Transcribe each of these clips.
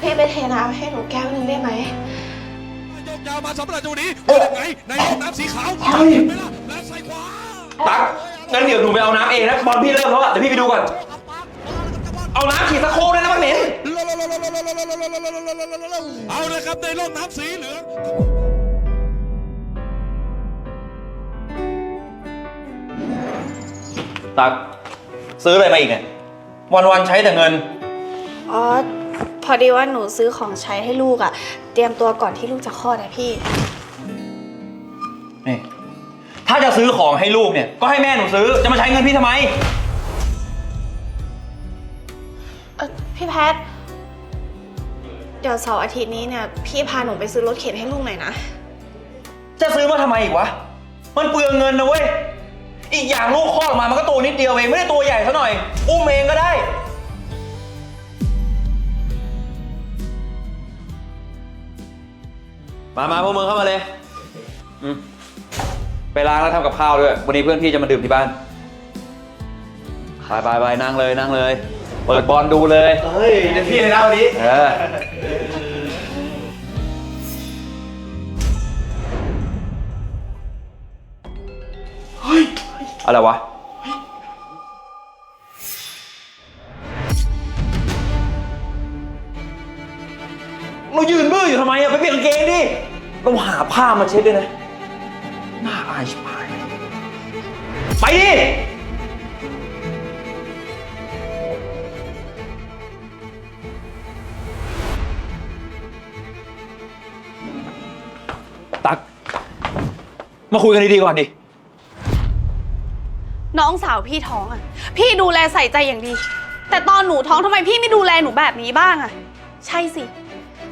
พี่ไปเทน้ำให้หนูแก้วหนึ่งได้ไหมยกยาวมาสำหรับตัวนี้เป็นยังไงในร่องน้ำสีขาวเห็นไหมล่ะและใส่ขวาตั๊กงั้นเดี๋ยวหนูไปเอาน้ำเองนะบอลพี่เริ่มแล้วอะเดี๋ยวพี่ไปดูก่อน เอาน้ำขีดสะโครกเลยนะมันเหม็นเอาเลยครับในร่องน้ำสีเหลืองตักซื้ออะไรมาอีกเนี่ยวันวันๆใช้แต่เงิน อ๋อ พอดีว่าหนูซื้อของใช้ให้ลูกอะเตรียมตัวก่อนที่ลูกจะคลอดอะพี่ นี่ถ้าจะซื้อของให้ลูกเนี่ย ก็ให้แม่หนูซื้อ จะมาใช้เงินพี่ทำไม เออพี่แพท เดี๋ยวเสาร์อาทิตย์นี้เนี่ย พี่พาหนูไปซื้อรถเข็นให้ลูกหน่อยนะ จะซื้อมาทำไมอีกวะ มันเปลืองเงินนะเว้ย อีกอย่างลูกคลอดออกมามันก็ตัวนิดเดียวเอง ไม่ได้ตัวใหญ่ซะหน่อย อุ้มเองก็ได้ มามาพวกมึงเข้ามาเลยอืมไปล้างแล้วทำกับข้าวด้วย วันนี้เพื่อนพี่จะมาดื่มที่บ้านไปไปไปนั่งเลยนั่งเลย เปิดบอลดูเลย เฮ้ยเต็มที่เลยนะวันนี้ เออ เฮ้ย อะไรวะ เรายืนบื้ออยู่ทำไมอะไปเปลี่ยนกางเกงดิ เราหาผ้ามาเช็ดด้วยนะ น่าอายชิบหาย ไปดิ ตัก มาคุยกันดีๆก่อนดิ น้องสาวพี่ท้องอะ พี่ดูแลใส่ใจอย่างดี แต่ตอนหนูท้องทำไมพี่ไม่ดูแลหนูแบบนี้บ้างอะ ใช่สิ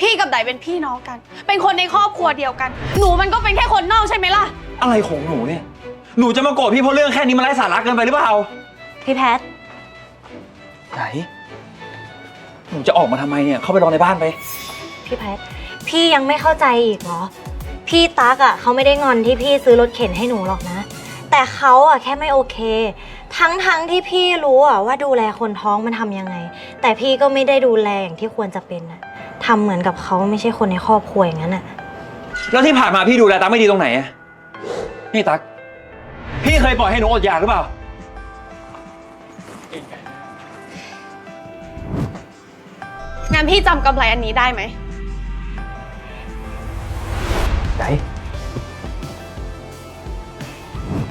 พี่กับไดเป็นพี่น้องกัน เป็นคนในครอบครัวเดียวกัน หนูมันก็เป็นแค่คนนอกใช่ไหมล่ะ อะไรของหนูเนี่ย หนูจะมาโกรธพี่เพราะเรื่องแค่นี้มันไร้สาระเกินไปหรือเปล่าพี่แพท ไหนหนูจะออกมาทำไมเนี่ย เข้าไปรอในบ้านไป พี่แพท พี่ยังไม่เข้าใจอีกเหรอ พี่ตั๊กอะเขาไม่ได้งอนที่พี่ซื้อรถเข็นให้หนูหรอกนะ แต่เขาอะแค่ไม่โอเค ทั้งทั้งที่พี่รู้อะว่าดูแลคนท้องมันทำยังไง แต่พี่ก็ไม่ได้ดูแลอย่างที่ควรจะเป็นอะ ทำเหมือนกับเขาไม่ใช่คนในครอบครัวอย่างนั้นอะแล้วที่ผ่านมาพี่ดูแลตั๊กไม่ดีตรงไหนอะนี่ตั๊กพี่เคยปล่อยให้หนูอดอยากหรือเปล่า งั้นพี่จำกำไรอันนี้ได้ไหม ไหน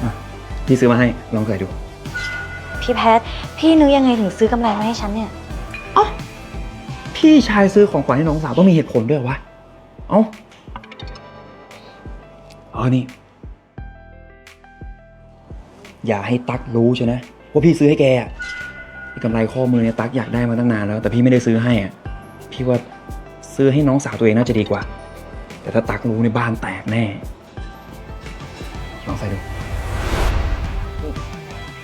อะพี่ซื้อมาให้ลองใส่ดู พี่แพท พี่นึกยังไงถึงซื้อกำไรมาให้ฉันเนี่ย พี่ชายซื้อของขวัญให้น้องสาวต้องมีเหตุผลด้วยวะ เอ้า เออนี่ อย่าให้ตั๊กรู้ใช่นะว่าพี่ซื้อให้แกอะไอ้กำไรข้อมือเนี่ยตั๊กอยากได้มาตั้งนานแล้ว แต่พี่ไม่ได้ซื้อให้อะพี่ว่าซื้อให้น้องสาวตัวเองน่าจะดีกว่า แต่ถ้าตั๊กรู้ในยบ้านแตกแน่ลองใส่ดู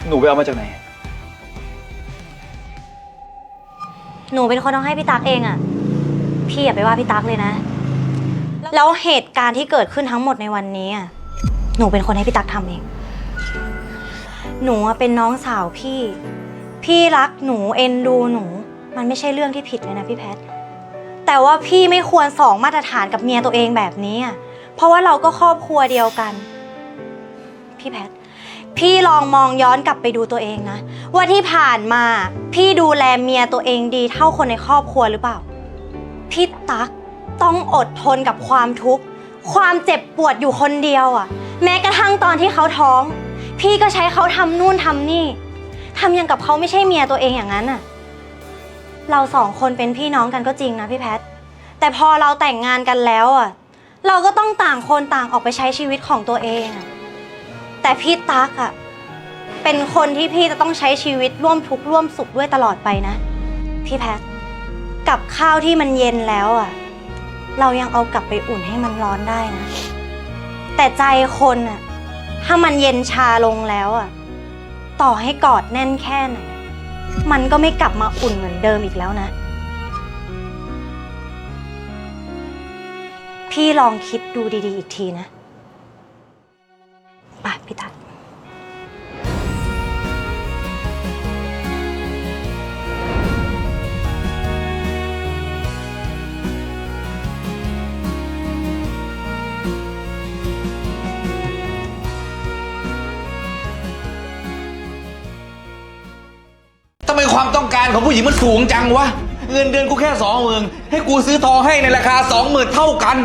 หนูไปเอามาจากไหน หนูเป็นคนต้องให้พี่ตั๊กเองอะพี่อย่าไปว่าพี่ตั๊กเลยนะ แล้วเหตุการณ์ที่เกิดขึ้นทั้งหมดในวันนี้อะหนูเป็นคนให้พี่ตั๊กทำเอง หนูอะเป็นน้องสาวพี่ พี่รักหนูเอ็นดูหนู มันไม่ใช่เรื่องที่ผิดเลยนะพี่แพท แต่ว่าพี่ไม่ควรสองมาตรฐานกับเมียตัวเองแบบนี้อะเพราะว่าเราก็ครอบครัวเดียวกัน พี่แพท พี่ลองมองย้อนกลับไปดูตัวเองนะ ว่าที่ผ่านมา พี่ดูแลเมียตัวเองดีเท่าคนในครอบครัวหรือเปล่า พี่ตั๊กต้องอดทนกับความทุกข์ ความเจ็บปวดอยู่คนเดียวอะ่ะ แม้กระทั่งตอนที่เขาท้อง พี่ก็ใช้เขาทำนู่นทำนี่ทำอย่างกับเขาไม่ใช่เมียตัวเองอย่างนั้นอะ เราสองคนเป็นพี่น้องกันก็จริงนะพี่แพท แต่พอเราแต่งงานกันแล้วอะ เราก็ต้องต่างคนต่างออกไปใช้ชีวิตของตัวเองอะ แต่พี่ตั๊กอะเป็นคนที่พี่จะต้องใช้ชีวิตร่วมทุกข์ร่วมสุขด้วยตลอดไปนะ พี่แพทกับข้าวที่มันเย็นแล้วอะเรายังเอากลับไปอุ่นให้มันร้อนได้นะ แต่ใจคนอะถ้ามันเย็นชาลงแล้วอะต่อให้กอดแน่นแค่ไหนมันก็ไม่กลับมาอุ่นเหมือนเดิมอีกแล้วนะ พี่ลองคิดดูดีๆ อีกทีนะ พี่ทัศน์ทำไมความต้องการของผู้หญิงมันสูงจังวะ เงินเดือนกูแค่สองหมื่นให้กูซื้อทองให้ในราคาสองหมื่นเท่ากัน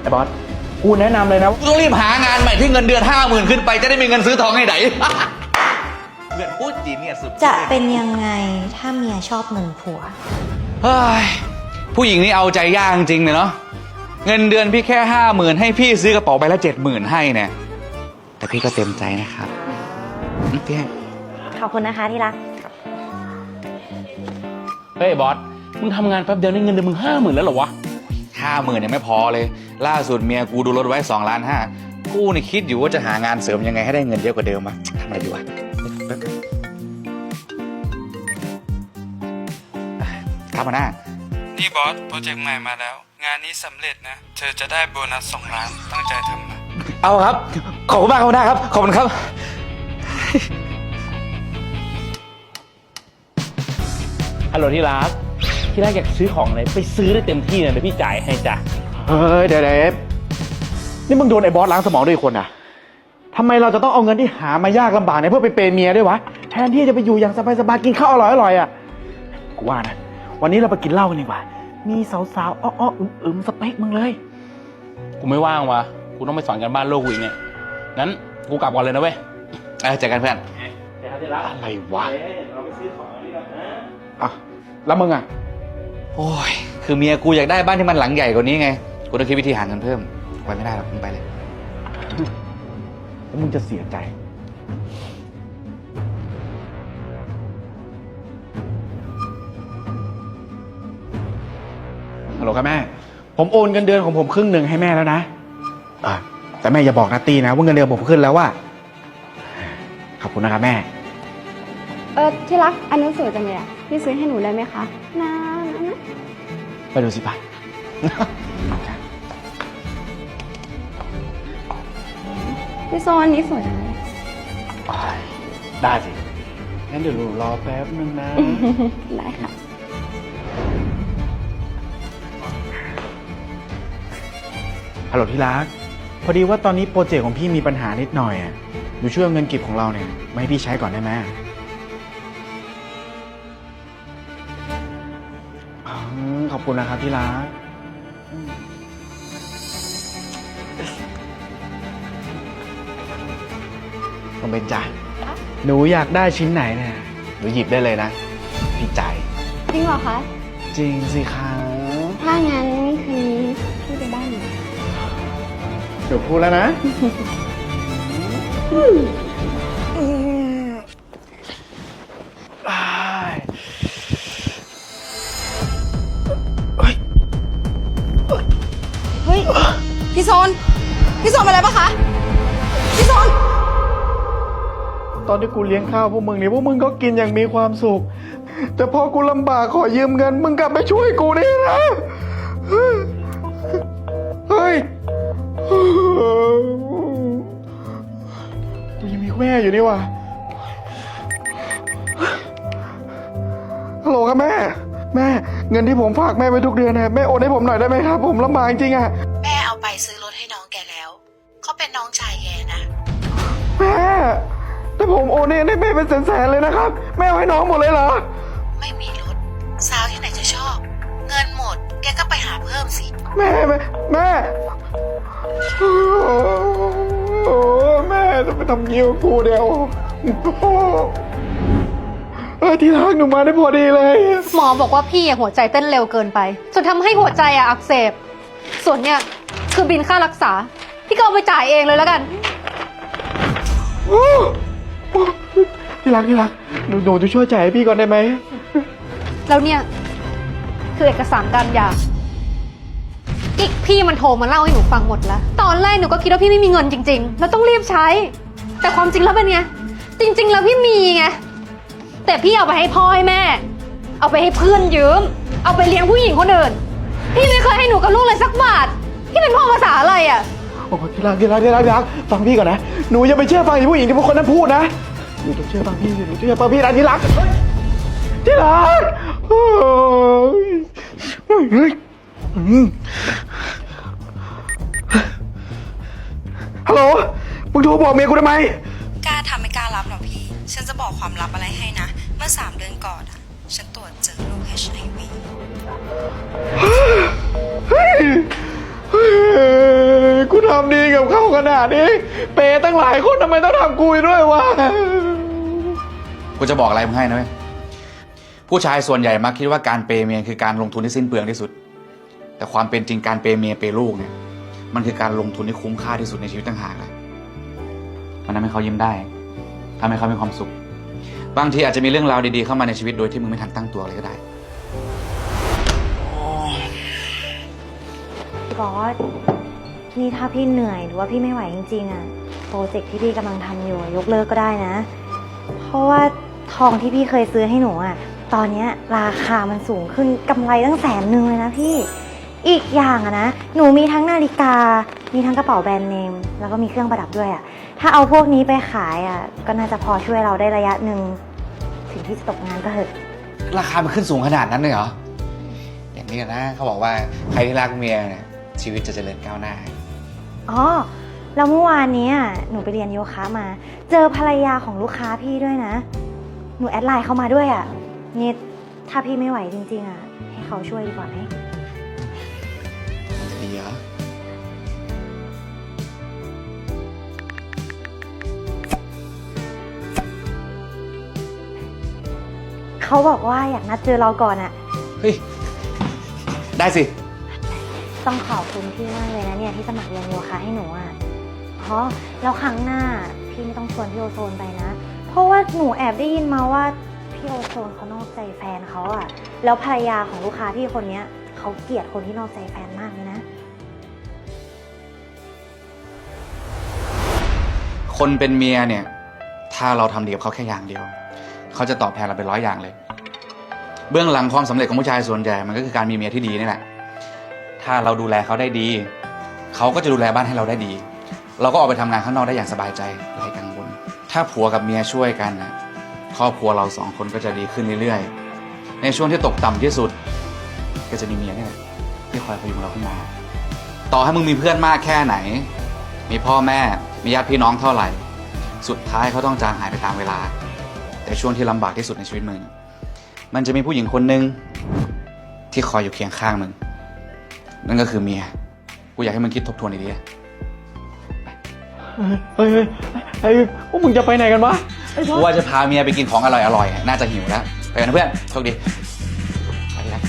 ไอ้บอส กูแนะนำเลยนะ กูต้องรีบหางานใหม่ที่เงินเดือนห้าหมื่นขึ้นไปจะได้มีเงินซื้อทองให้ไหนเพื่อนพูดจีนเนี่ยสุดจะเป็นยังไงถ้าเมียชอบเงินผัว เฮ้ยผู้หญิงนี่เอาใจยากจริงๆเลยเนาะเงินเดือนพี่แค่ห้าหมื่นให้พี่ซื้อกระเป๋าใบละเจ็ดหมื่นให้เนี่ยแต่พี่ก็เต็มใจนะครับอืมพี่ให้ ขอบคุณนะคะที่รัก เฮ้ยบอส มึงทำงานแป๊บเดียวได้เงินเดือนมึงห้าหมื่นแล้วเหรอวะ ห้าหมื่นยังไม่พอเลย ล่าสุดเมียกูดูรถไว้สองล้านห้ากูนี่คิดอยู่ว่าจะหางานเสริมยังไงให้ได้เงินเยอะกว่าเดิมอะทำอะไรดีวะแป๊บนึงครับหัวหน้า นี่บอสโปรเจกต์ใหม่มาแล้ว งานนี้สำเร็จนะ เธอจะได้โบนัสสองล้านตั้งใจทำนะ เอาครับ ขอบคุณมากครับหัวหน้าครับ ขอบคุณครับ ฮัลโหลที่รัก ที่รักอยากซื้อของอะไรไปซื้อได้เต็มที่เลยเดี๋ยวพี่จ่ายให้จ้ะ เฮ้ยเดี๋ยวเดี๋ยวเอฟนี่มึงโดนไอ้บอสล้างสมองด้วยอีกคนอะทำไมเราจะต้องเอาเงินที่หามายากลำบากเนี่ยเพื่อไปเปย์เมียด้วยวะ แทนที่จะไปอยู่อย่างสบายๆกินข้าวอร่อยๆอะกูว่านะ วันนี้เราไปกินเหล้ากันดีกว่า มีสาวๆอ้อๆอึมๆสเปคมึงเลย กูไม่ว่างวะกูต้องไปสอนกันบ้านโลกกูอีกเนี่ย งั้นกูกลับก่อนเลยนะเว้ยเออเจอกันเพื่อน อะไรวะอะ แล้วมึงอะ โอ้ย คือเมียกูอยากได้บ้านที่มันหลังใหญ่กว่านี้ไง กูต้องคิดวิธีหาเงินเพิ่ม ไปไม่ได้หรอกมึงไปเลย แล้วมึงจะเสียใจ ฮัลโหลครับแม่ ผมโอนเงินเดือนของผมครึ่งหนึ่งให้แม่แล้วนะอะแต่แม่อย่าบอกนาตีนะว่าเงินเดือนผมขึ้นแล้วว่า ขอบคุณนะครับแม่ เออที่รักอันนี้สวยจังเลยอะพี่ซื้อให้หนูได้ไหมคะนะนะนะไปดูสิปะพี่โซนอันนี้สวยจังเลยได้สิ งั้นเดี๋ยวหนูรอแป๊บนึงนะ ได้ค่ะ ฮัลโหลที่รัก พอดีว่าตอนนี้โปรเจกต์ของพี่มีปัญหานิดหน่อยอะหนูช่วยเอาเงินเก็บของเราเนี่ยมาให้พี่ใช้ก่อนได้ไหม คุณนะครับที่รักน้องเบนจ้ะหนูอยากได้ชิ้นไหนเนี่ย หนูหยิบได้เลยนะ พี่จ่ายจริงเหรอคะ จริงสิคะถ้างั้นคืนนี้พี่ไปบ้านหนู เดี๋ยวพูดแล้วนะ พี่โซน พี่โซนเป็นอะไรปะคะ พี่โซน ตอนที่กูเลี้ยงข้าวพวกมึงเนี่ยพวกมึงก็กินอย่างมีความสุข แต่พอกูลำบากขอยืมเงิน มึงกลับมาช่วยกูนี่นะ เฮ้ย กูยังมีแม่อยู่นี่ว่ะฮัลโหลครับแม่ แม่ เงินที่ผมฝากแม่ไว้ทุกเดือนนะแม่โอนให้ผมหน่อยได้ไหมครับ ผมลำบากจริงๆอะ แต่ผมโอนเงินให้แม่เป็นแสนๆเลยนะครับ แม่เอาให้น้องหมดเลยเหรอ ไม่มีรถสาวที่ไหนจะชอบ เงินหมด แกก็ไปหาเพิ่มสิ แม่แม่แม่โอ้โหแม่จะไปทำยิ้วกูเดียวเออที่รักหนูมาได้พอดีเลย หมอบอกว่าพี่อะหัวใจเต้นเร็วเกินไป จนทำให้หัวใจอะอักเสบ ส่วนเนี่ยคือบินค่ารักษา พี่ก็เอาไปจ่ายเองเลยแล้วกัน ที่รักที่รักหนูหนูจะช่วยจ่ายให้พี่ก่อนได้ไหมแล้วเนี่ย คือเอกสารการหย่ากิ๊กพี่มันโทรมาเล่าให้หนูฟังหมดแล้ว ตอนแรกหนูก็คิดว่าพี่ไม่มีเงินจริง ๆ แล้วต้องรีบใช้ แต่ความจริงแล้วเป็นไง จริง ๆ แล้วพี่มีไง แต่พี่เอาไปให้พ่อให้แม่ เอาไปให้เพื่อนยืม เอาไปเลี้ยงผู้หญิงคนอื่น พี่ไม่เคยให้หนูกับลูกเลยสักบาท พี่เป็นพ่อภาษาอะไรอะ โอ้ที่รักที่รักที่รักที่รักฟังพี่ก่อนนะ หนูอย่าไปเชื่อฟังไอ้ผู้หญิงที่พวกคนนั้นพูดนะ หนูต้องเชื่อฟังพี่สิหนูเชื่อฟังพี่นะที่รักเฮ้ยที่รักโอ้ยเฮ้ยเฮ้ยอืมฮัลโหล มึงโทรบอกเมียกูทำไม กล้าทำไม่กล้ารับหรอพี่ ฉันจะบอกความลับอะไรให้นะ เมื่อสามเดือนก่อนอะฉันตรวจเจอโรค HIV กูทำดีกับเขาขนาดนี้ เปย์ตั้งหลายคนทำไมต้องทำกูด้วยวะ กูจะบอกอะไรมึงให้นะเว้ย ผู้ชายส่วนใหญ่มักคิดว่าการเปย์เมียคือการลงทุนที่สิ้นเปลืองที่สุด แต่ความเป็นจริงการเปย์เมียเปย์ลูกเนี่ย มันคือการลงทุนที่คุ้มค่าที่สุดในชีวิตต่างหากเลยมันทำให้เขายิ้มได้ทำให้เขามีความสุข บางทีอาจจะมีเรื่องราวดีๆเข้ามาในชีวิตโดยที่มึงไม่ทันตั้งตัวเลยก็ได้ บอสนี่ถ้าพี่เหนื่อยหรือว่าพี่ไม่ไหวจริงๆอะโปรเจกต์ที่พี่กำลังทำอยู่ยกเลิกก็ได้นะ เพราะว่า ทองที่พี่เคยซื้อให้หนูอะตอนเนี้ยราคามันสูงขึ้นกำไรตั้งแสนหนึ่งเลยนะพี่ อีกอย่างอะนะ หนูมีทั้งนาฬิกา มีทั้งกระเป๋าแบรนด์เนม แล้วก็มีเครื่องประดับด้วยอะถ้าเอาพวกนี้ไปขายอะก็น่าจะพอช่วยเราได้ระยะหนึ่งถึงที่จะตกงานก็เถอะ ราคามันขึ้นสูงขนาดนั้นเลยเหรอ อย่างนี้นะเขาบอกว่าใครที่รักเมียเนี่ยชีวิตจะเจริญก้าวหน้า อ๋อ แล้วเมื่อวานเนี้ยหนูไปเรียนโยคะมา เจอภรรยาของลูกค้าพี่ด้วยนะ หนูแอดไลน์เข้ามาด้วยอะ่ะนี่ถ้าพี่ไม่ไหวจริง ๆอะ่ะ ให้เขาช่วยดีกว่าไหมจะดีเหรอเขาบอกว่าอยากนัดเจอเราก่อนอะ่ะ เฮ้ย ได้สิ ต้องขอบคุณพี่มากเลยนะเนี่ยที่สมัครเรียนโยคะให้หนูอะ่ะเพราะแล้วครั้งหน้าพี่ไม่ต้องชวนพี่โอโซนไปนะเพ ราะว่าหนูแอบได้ยินมาว่าพี่โอโซนเขานอกใจแฟนเขาอะแล้วภรรยาของลูกค้าพี่คนเนี้ยเขาเกลียดคนที่นอกใจแฟนมากเลยนะ คนเป็นเมียเนี่ย ถ้าเราทำดีกับเขาแค่อย่างเดียว เขาจะตอบแทนเราเป็นร้อยอย่างเลย เบื้องหลังความสำเร็จของผู้ชายส่วนใหญ่มันก็คือการมีเมียที่ดีนี่แหละ ถ้าเราดูแลเขาได้ดี เขาก็จะดูแลบ้านให้เราได้ดี เราก็ออกไปทำงานข้างนอกได้อย่างสบายใจไร้ ถ้าผัวกับเมียช่วยกันนะครอบครัวเราสองคนก็จะดีขึ้นเรื่อยๆ ในช่วงที่ตกต่ำที่สุด ก็จะมีเมียนี่แหละที่คอยพยุงเราขึ้นมา ต่อให้มึงมีเพื่อนมากแค่ไหน มีพ่อแม่ มีญาติพี่น้องเท่าไหร่ สุดท้ายเขาต้องจางหายไปตามเวลา แต่ช่วงที่ลำบากที่สุดในชีวิตมึง มันจะมีผู้หญิงคนหนึ่งที่คอยอยู่เคียงข้างมึง นั่นก็คือเมีย กูอยากให้มึงคิดทบทวนดีๆ เฮ้ยเฮ้ยเฮ้พวกมึงจะไปไหนกันวะว่าจะพาเมียไปกินของอร่อยอร่อยๆน่าจะหิวแล้วไปกันนะเพื่อนโชคดีไปแล้ว